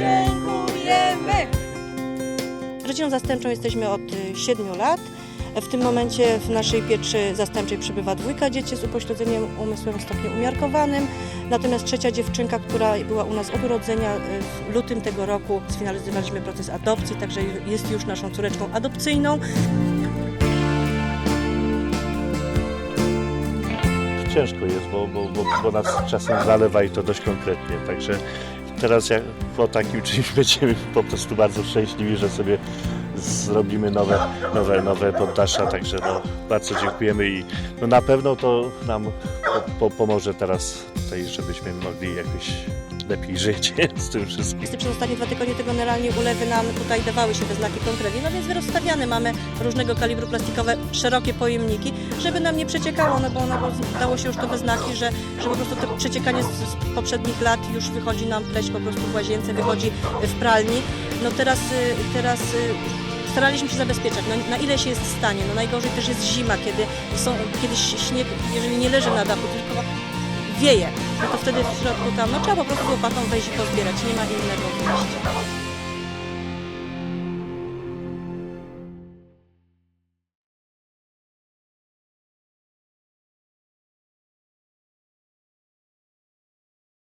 dziękujemy. Rodziną zastępczą jesteśmy od y, 7 lat. W tym momencie w naszej pieczy zastępczej przybywa dwójka dzieci z upośledzeniem umysłowym w stopniu umiarkowanym. Natomiast trzecia dziewczynka, która była u nas od urodzenia y, w lutym tego roku, sfinalizowaliśmy proces adopcji, także jest już naszą córeczką adopcyjną. Ciężko jest, bo, bo, bo, bo nas czasem zalewa i to dość konkretnie, także teraz jak po takim czymś będziemy po prostu bardzo szczęśliwi, że sobie zrobimy nowe, nowe, nowe poddasza. Także no, bardzo dziękujemy i no, na pewno to nam po, po, pomoże teraz tutaj, żebyśmy mogli jakoś lepiej żyć z tym wszystkim. Przez ostatnie dwa tygodnie to generalnie ulewy nam tutaj dawały się te znaki konkretnie, no więc rozstawiane mamy różnego kalibru plastikowe, szerokie pojemniki, żeby nam nie przeciekało, no bo, no bo dało się już to we znaki, że, że po prostu to przeciekanie z, z poprzednich lat już wychodzi nam pleść po prostu w łazience, wychodzi w pralni. No teraz, y, teraz y, staraliśmy się zabezpieczać, no, na ile się jest w stanie. No najgorzej też jest zima, kiedy są, kiedyś śnieg, jeżeli nie leży na dachu, tylko wieje, no to wtedy w środku tam, no trzeba po prostu łopatą wejść i pozbierać, nie ma innego wyjścia.